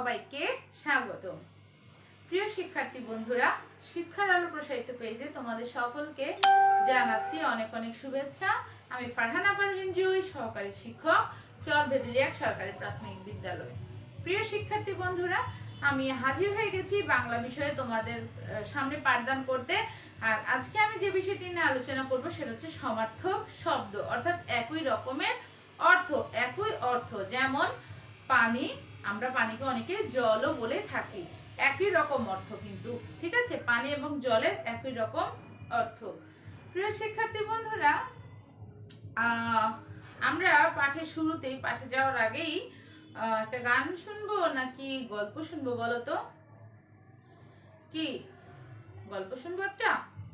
সবাইকে স্বাগত প্রিয় শিক্ষার্থী বন্ধুরা, শিক্ষার আলো প্রসারিত পেজে তোমাদের সকলকে জানাচ্ছি অনেক অনেক শুভেচ্ছা। আমি ফারহানা পারভিন জুই সহকারী শিক্ষক চর ভেদুরিয়া সরকারি প্রাথমিক বিদ্যালয়। প্রিয় শিক্ষার্থী বন্ধুরা, আমি হাজির হয়ে গেছি বাংলা বিষয়ে তোমাদের সামনে পাঠদান করতে। আর আজকে আমি যে বিষয়টি নিয়ে আলোচনা করব সেটা হচ্ছে সমার্থক শব্দ, অর্থাৎ একই রকমের অর্থ, একই অর্থ, যেমন পানি আমরা পানিকে অনেকে জলও বলে থাকি। একই রকম অর্থ কিন্তু, ঠিক আছে? পানি এবং জলের একই রকম অর্থ। প্রিয় শিক্ষার্থী বন্ধুরা আমরা পাঠের শুরুতেই, পাঠে যাওয়ার আগেই একটা গান শুনব নাকি গল্প শুনব বলো তো? কি? গল্প শুনব একটা?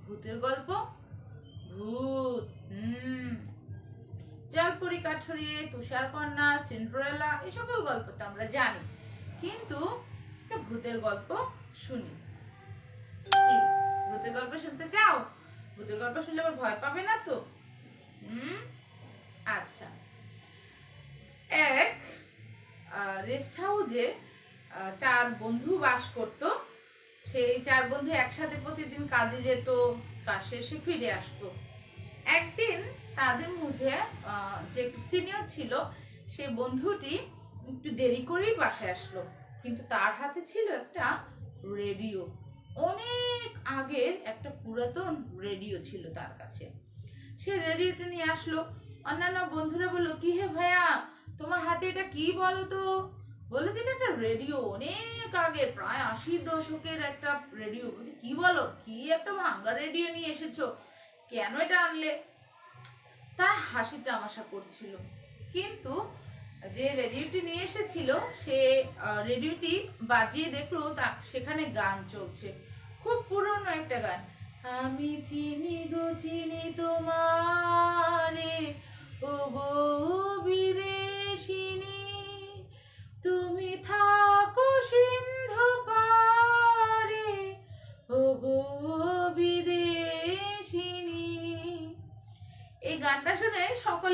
ভূতের গল্প? ভূত, হুম। জলপরি কাঠরিয়ে তুষার কন্যা সিন্ড্রেলা এই সকল গল্প তো আমরা জানি। কিন্তু একটা ভূতের গল্প শুনি। ভূতের গল্প শুনতে চাও? ভূতের গল্প শুনলে আবার ভয় পাবে না তো? হুম? আচ্ছা। এক রেস্ট হাউসে চার বন্ধু বাস করত। সেই চার বন্ধু একসাথে প্রতিদিন কাজে যেত, কাজ শেষে ফিরে আসতো। একদিন তাদের মধ্যে যে সিনিয়র ছিল, সে বন্ধুটি একটু দেরি করেই বাসায় আসলো। কিন্তু তার হাতে ছিল একটা রেডিও অনেক আগের একটা পুরাতন রেডিও ছিল তার কাছে। সে রেডিওটা নিয়ে আসলো। অন্যান্য বন্ধুরা বলল, কি হে ভাইয়া, তোমার হাতে এটা কি বলো তো? বলে যে একটা রেডিও অনেক আগে, প্রায় আশি দশকের একটা রেডিও বলছে, কি বলো? কি একটা ভাঙ্গা রেডিও নিয়ে এসেছ? কেন এটা আনলে? তার হাসি তামাশা করছিল। কিন্তু যে রেডিওটি নিয়ে এসেছিল, সে রেডিওটি বাজিয়ে দেখল তা, সেখানে গান চলছে। খুব পুরনো একটা গান। আমি চিনি গো, চিনি তোমারে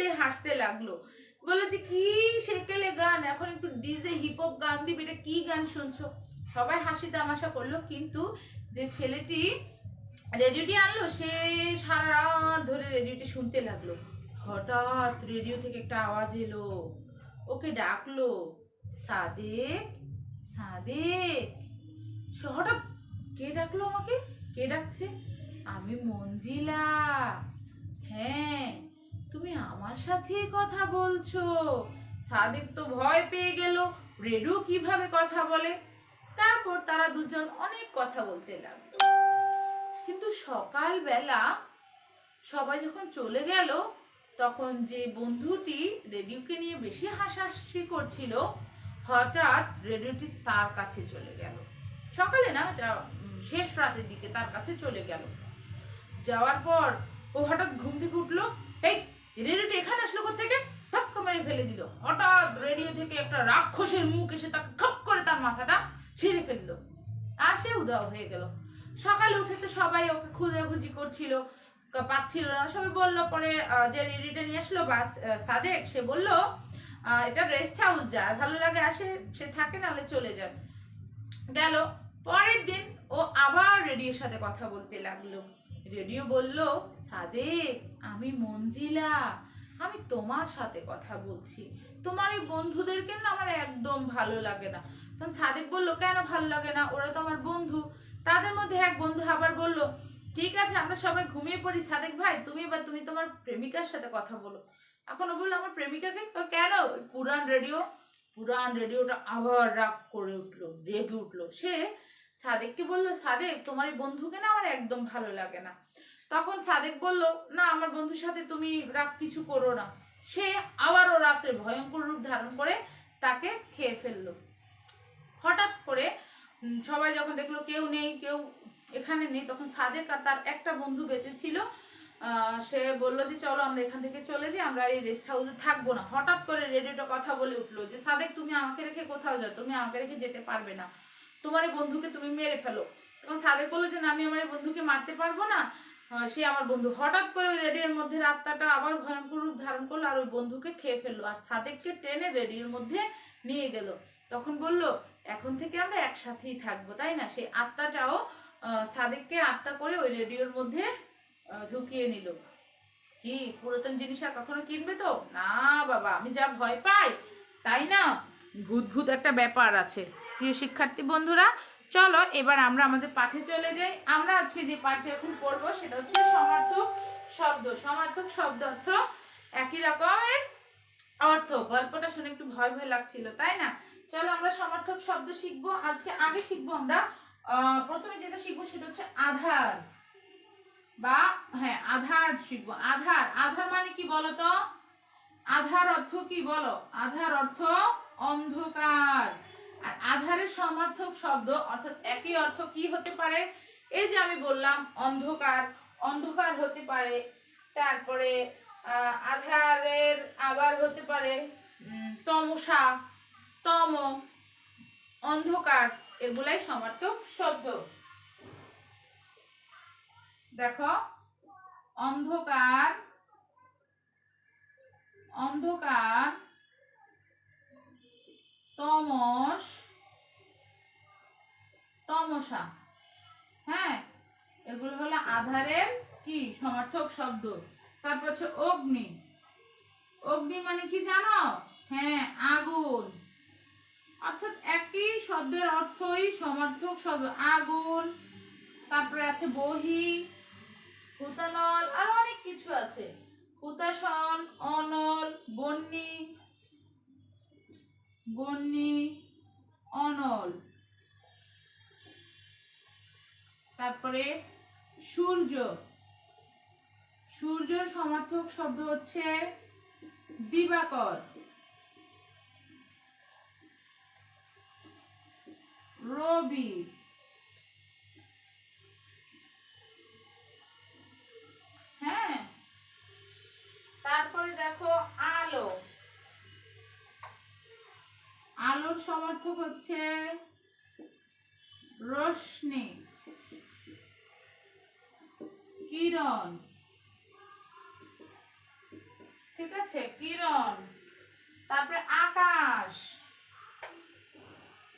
সকলে হাসতে লাগল। বলে যে, কি সেকেলে গান? এখন একটু ডিজে হিপ হপ গান দিবে, এটা কি গান শুনছো? সবাই হাসি তামাশা করল, কিন্তু যে ছেলেটি রেডিওটি আনলো, সে সারা রাত ধরে রেডিওটি শুনতে লাগল। হঠাৎ রেডিও থেকে একটা আওয়াজ এলো। ওকে ডাকলো, সাদেক সাদেক। সে হঠাৎ, কে ডাকলো আমাকে? কে ডাকছে? আমি মঞ্জিলা। হ্যাঁ। তুমি আমার সাথে কথা বলছো। সাদেক তো ভয় পেয়ে গেল রেডিও কীভাবে কথা বলে? তারপর তারা দুজন অনেক কথা বলতে লাগল। কিন্তু সকালবেলা সবাই যখন চলে গেল, তখন যে বন্ধুটি রেডিওকে নিয়ে বেশি হাসাহাসি করছিল, হঠাৎ রেডিওটি তার কাছে চলে গেল। সকালে না শেষ রাতের দিকে তার কাছে চলে গেল। যাওয়ার পর ও হঠাৎ ঘুম থেকে উঠল এই রেডিওটি এখানে আসলো থেকে ধাক্কা মেরে ফেলে দিল। হঠাৎ রেডিও থেকে একটা রাক্ষসের মুখ এসে তাকে খপ করে তার মাথাটা ছিঁড়ে ফেলল। আর সে উদাও হয়ে গেল। সকালে উঠে তো সবাই ওকে খুঁজাখুঁজি করছিল পাচ্ছিল না। সবাই বলল, পরে যে রেডিওটা নিয়ে আসলো বাস সাদেক, সে বলল এটা রেস্ট হাউস যায় ভালো লাগে আসে, সে থাকে, নাহলে চলে যায়। গেল। পরের দিন ও আবার রেডিওর সাথে কথা বলতে লাগল। রেডিও বলল, সাদেক আমি মঞ্জিলা, আমি তোমার সাথে কথা বলছি। তোমার এই বন্ধুদেরকে না আমার একদম ভালো লাগে না। তখন সাদেক বলল, কেন ভালো লাগে না? ওরা তো আমার বন্ধু। তাদের মধ্যে এক বন্ধু আবার বলল, ঠিক আছে, আমরা সবাই ঘুমিয়ে পড়ি। সাদেক ভাই, তুমি এবার তুমি তোমার প্রেমিকার সাথে কথা বলো। এখন ও বলল, আমার প্রেমিকাকে? কেন? পুরান রেডিও। পুরান রেডিওটা আবার রাগ করে উঠল, রেগে উঠল। সে সাদেককে বলল, সাদেক, তোমার এই বন্ধুকে না আমার একদম ভালো লাগে না। তখন সাদেক বলল, না, আমার বন্ধুর সাথে তুমি রাগ কিছু করো না। সে আবারও রাত্রে ভয়ঙ্কর রূপ ধারণ করে তাকে খেয়ে ফেলল। হঠাৎ করে সবাই যখন দেখল কেউ নেই, কেউ এখানে নেই, তখন সাদেক আর তার একটা বন্ধু বেঁচে ছিল। সে বলল যে, চলো, আমরা এখান থেকে চলে যাই, আমরা এই রেস্ট হাউসে থাকব না। হঠাৎ করে রেডিওটা কথা বলে উঠল যে, সাদেক, তুমি আমাকে রেখে কোথাও যাও, তুমি আমাকে রেখে যেতে পারবে না। তোমার বন্ধুকে তুমি মেরে ফেলো। তখন সাদেক বলল যে, না, আমি আমার বন্ধুকে মারতে পারব না। সে আমার বন্ধু। হঠাৎ করে ওই রেডিওর মধ্যে রাতটা আবার ভয়ঙ্কর রূপ ধারণ করল আর ওই বন্ধুকে খেয়ে ফেলল আর সাদেককে টেনে রেডিওর মধ্যে নিয়ে গেল। তখন বলল, এখন থেকে আমরা একসাথেই থাকব, তাই না? সেই আত্মাটাও সাদেককে আত্মা করে ওই রেডিওর মধ্যে ঢুকিয়ে নিল। কি? পুরাতন জিনিস আর কখনো কিনবে তো? না বাবা, আমি যা ভয় পাই, তাই না? ভূত ভূত একটা ব্যাপার আছে। প্রিয় শিক্ষার্থী বন্ধুরা চলো, এবার আমরা আমাদের পাঠে চলে যাই। আমরা আজকে যে পাঠে এখন পড়ব সেটা হচ্ছে সমার্থক শব্দ। সমার্থক শব্দ অর্থ একই রকমের অর্থ। গল্পটা শুনে একটু ভয় ভয় লাগছিল, তাই না? চলো, আমরা সমার্থক শব্দ শিখব। আজকে আগে শিখব আমরা প্রথমে যেটা শিখব সেটা হচ্ছে আধার। বা হ্যাঁ আধার শিখব। আধার আধার মানে কি বলতো? আধার অর্থ কি বলো? আধার অর্থ অন্ধকার। আর আধারের সমার্থক শব্দ অর্থাৎ একই অর্থ কি হতে পারে? এই যে আমি বললাম, অন্ধকার অন্ধকার হতে পারে। তারপরে আধারের আবার হতে পারে তমসা, তম, অন্ধকার, এগুলাই সমার্থক শব্দ। দেখো, অন্ধকার অন্ধকার তমস, তমসা। হ্যাঁ এগুলো হলো আধারের কি? সমার্থক শব্দ। তারপর হচ্ছে অগ্নি। অগ্নি মানে কি জানো? হ্যাঁ আগুন। অর্থাৎ একই শব্দের অর্থই সমার্থক শব্দ। আগুন, তারপরে আছে বহি, হুতানল, আর অনেক কিছু আছে। হুতাসন, অনল বন্যি বন্যি অনল। তারপরে সূর্য। সূর্য সমার্থক শব্দ হচ্ছে দিবাকর। রবি। হ্যাঁ। তারপরে দেখো আলো। আলোর সমার্থক হচ্ছে রশ্মি কিরণ। ঠিক আছে? কিরণ। তারপরে আকাশ।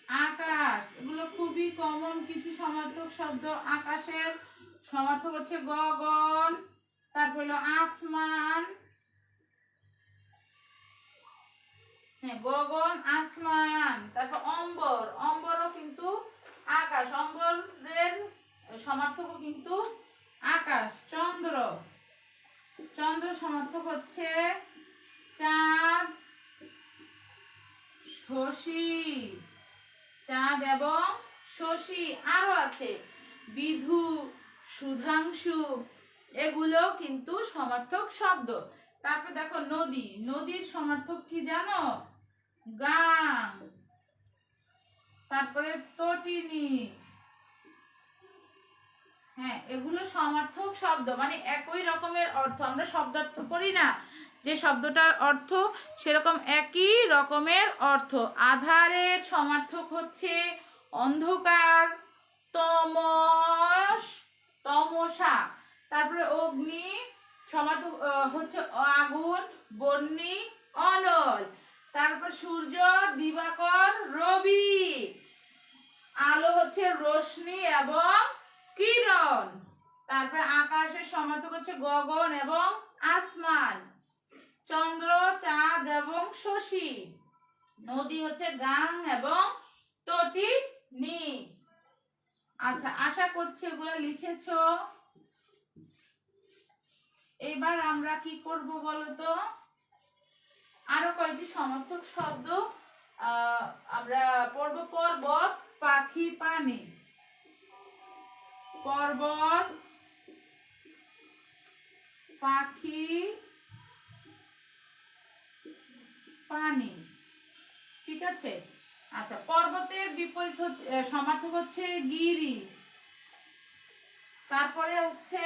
আকাশ। এগুলো খুবই কমন কিছু সমার্থক শব্দ। আকাশের সমার্থক হচ্ছে গগন। তারপর হলো আসমান। হ্যাঁ গগন, আসমান, তারপর অম্বর, অম্বরও কিন্তু আকাশ, অম্বরের সমার্থকও কিন্তু আকাশ, চন্দ্র। চন্দ্র সমার্থক হচ্ছে চাঁদ, শশী। চাঁদ এবং শশী আরও আছে। বিধু, সুধাংশু, এগুলো কিন্তু সমার্থক শব্দ। তারপর দেখো নদী, নদীর সমার্থক কি জানো? গাং তারপরে তটিনী। হ্যাঁ এগুলো সমার্থক শব্দ মানে একই রকমের অর্থ। আমরা শব্দার্থ করি না। যে শব্দটার অর্থ সেরকম একই রকমের অর্থ। আধারের সমার্থক হচ্ছে অন্ধকার, তমস, তমসা। তারপরে অগ্নি সমার্থক হচ্ছে আগুন, বন্যি, অনল। তারপর সূর্য, দিবাকর, রবি। আলো হচ্ছে রশ্মি এবং কিরণ। তারপর আকাশের সমার্থক হচ্ছে গগন এবং আসমান। চন্দ্র, চাঁদ এবং শশী। নদী হচ্ছে গাং এবং তটি নি। আচ্ছা আশা করছি এগুলো লিখেছো। এবার আমরা কি করব বলতো? আরও কয়েকটি সমর্থক শব্দ আমরা পড়ব পর্বত, পাখি, পানি। পর্বত, পাখি, পানি। ঠিক আছে? আচ্ছা পর্বতের বিপরীত হচ্ছে সমার্থক হচ্ছে গিরি। তারপরে হচ্ছে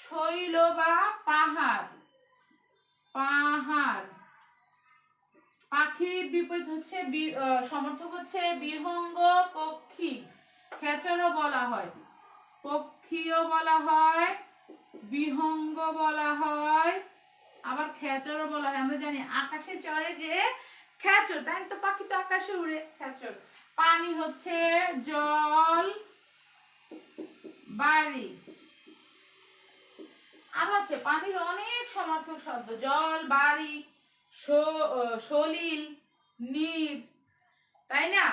শৈল বা পাহাড়। পাহাড়। পাখির বিপরীত হচ্ছে সমর্থক হচ্ছে বিহঙ্গ পক্ষী, খেচরও বলা হয়। পক্ষীও বলা হয় বিহঙ্গ বলা হয়, আবার খেচরও বলা হয়। আমরা জানি আকাশে চড়ে যে খেচর তাই তো পাখি তো আকাশে উড়ে, খেচর। পানি হচ্ছে জল বাড়ি আর আছে পানির অনেক সমার্থক শব্দ। জল বাড়ি সলিল নীর তাই না?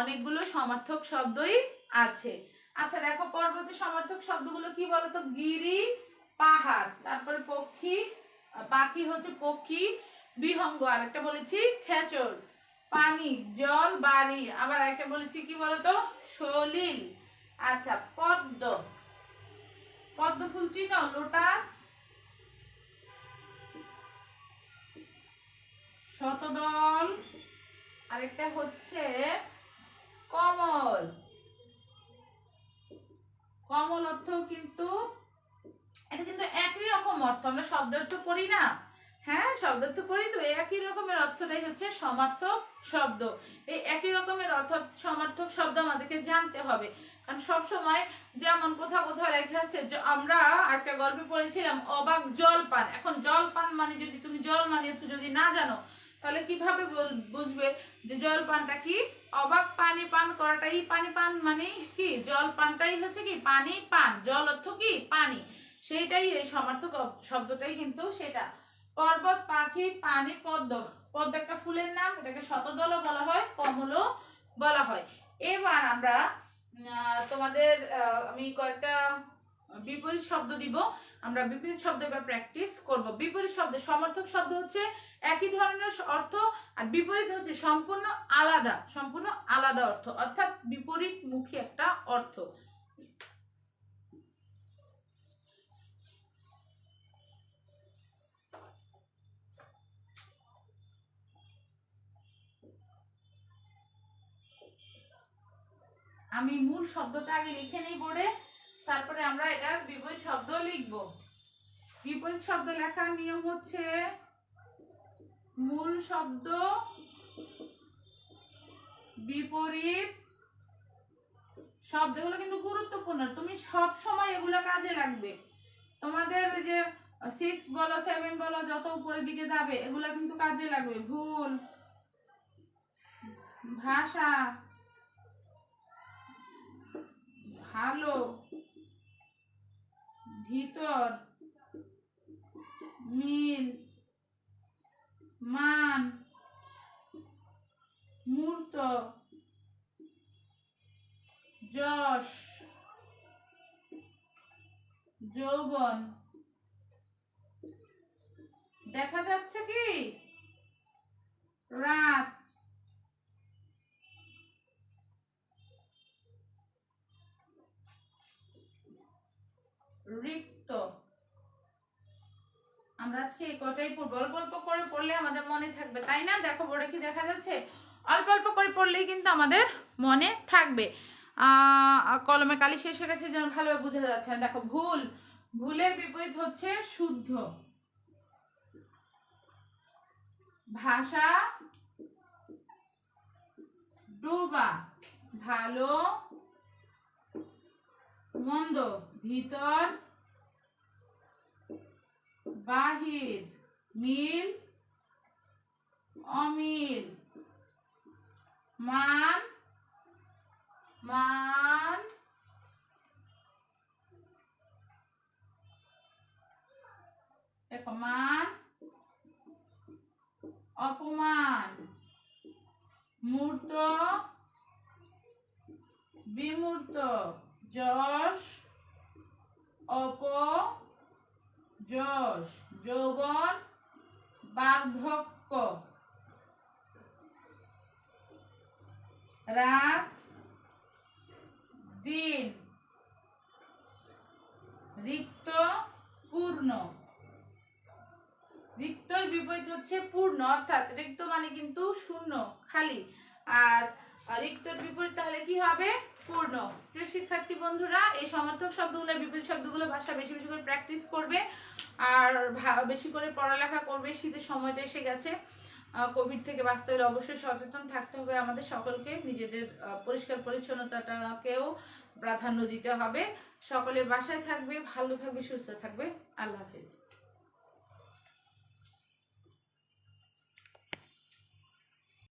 অনেকগুলো সমার্থক শব্দই আছে। আচ্ছা দেখো পরবর্তী সমার্থক শব্দগুলো কি বলতো? গিরি, পাহাড়। তারপরে পক্ষী পাখি হচ্ছে পক্ষী, বিহঙ্গ। আরেকটা বলেছি খেচর, পানি, জল বাড়ি আবার একটা বলেছি কি বলতো? সলিল। আচ্ছা পদ্ম। পদ্ম ফুল চিনো লোটাস। শতদল। আরেকটা হচ্ছে কমল। কমল অর্থ কিন্তু, এটা কিন্তু একই রকম অর্থ, আমরা শব্দ অর্থ পড়ি না। হ্যাঁ শব্দ অর্থ পড়ি তো একই রকমের অর্থটাই হচ্ছে সমার্থক শব্দ। এই একই রকমের অর্থ, সমার্থক শব্দ আমাদেরকে জানতে হবে। কারণ সব সময় যেমন কোথাও কোথাও লেখা আছে আমরা একটা গল্পে পড়েছিলাম, অবাক জল পান এখন জল পান মানে যদি তুমি জল মানে একটু যদি না জানো, তাহলে কীভাবে বুঝবে যে জল পানটা কি? অবাক পানি পান করাটাই পানি পান মানে কি? জল পানটাই হচ্ছে কি? পানি পান। জল অর্থ কি? পানি। সেইটাই এই সমার্থক শব্দটাই কিন্তু সেটা। পর্বত, পাখি, পানি, পদ্ম। পদ্ম একটা ফুলের নাম, এটাকে শতদলও বলা হয় কমলও বলা হয়। এবার আমরা তোমাদের আমি কয়েকটা বিপরীত শব্দ দিব। আমরা বিপরীত শব্দ এবার প্র্যাকটিস করব। বিপরীত শব্দ, সমর্থক শব্দ হচ্ছে একই ধরনের অর্থ আর বিপরীত হচ্ছে সম্পূর্ণ আলাদা সম্পূর্ণ আলাদা অর্থ। অর্থাৎ বিপরীত মুখী একটা অর্থ। আমি মূল শব্দটা আগে লিখে নেই বোর্ডে, তারপরে আমরা এটার বিপরীত শব্দ লিখব। বিপরীত শব্দ লেখার নিয়ম হচ্ছে মূল শব্দ বিপরীত শব্দগুলো কিন্তু গুরুত্বপূর্ণ। তুমি সব সময় এগুলো কাজে লাগবে। তোমাদের যে সিক্স বলো সেভেন বলো, যত উপরের দিকে যাবে, এগুলো কিন্তু কাজে লাগবে। ভুল, ভাষা ভালো। ভিতর মিল মান মূর্ত যশ যৌবন। দেখা যাচ্ছে কি? রাত। রিক্ত। আমরা আজকে এই কটাই পড়ব। অল্প অল্প করে পড়লে আমাদের মনে থাকবে, তাই না? দেখো, বোর্ডে কি দেখা যাচ্ছে? অল্প অল্প করে পড়লেই কিন্তু আমাদের মনে থাকবে। কলমে কালি শেষ হয়ে গেছে, যেন ভালোভাবে বোঝা যাচ্ছে না। দেখো, ভুল। ভুলের বিপরীত হচ্ছে শুদ্ধ। ভাষা ডোবা। ভালো, মন্দ। ভিতর বাহির মিল অমিল মান মান দেখো মান অপমান মূর্ত বিমূর্ত যশ অপ যশ যৌবন বার্ধক্য। রাত, দিন, রিক্ত, পূর্ণ। রিক্তর বিপরীত হচ্ছে পূর্ণ, অর্থাৎ রিক্ত মানে কিন্তু শূন্য, খালি। আর রিক্তর বিপরীত তাহলে কি হবে? পূর্ণ। প্রিয় শিক্ষার্থী বন্ধুরা, এই সমর্থক শব্দগুলো, বিপরীত শব্দগুলো ভাষা বেশি বেশি করে প্র্যাকটিস করবে আর বেশি করে পড়ালেখা করবে, শীতের সময়টা এসে গেছে। কোভিড থেকে বাঁচতে হলে অবশ্যই সচেতন থাকতে হবে আমাদের সকলকে, নিজেদের পরিষ্কার পরিচ্ছন্নতাটাকেও প্রাধান্য দিতে হবে। সকলে বাসায় থাকবে, ভালো থাকবে, সুস্থ থাকবে। আল্লাহ হাফিজ।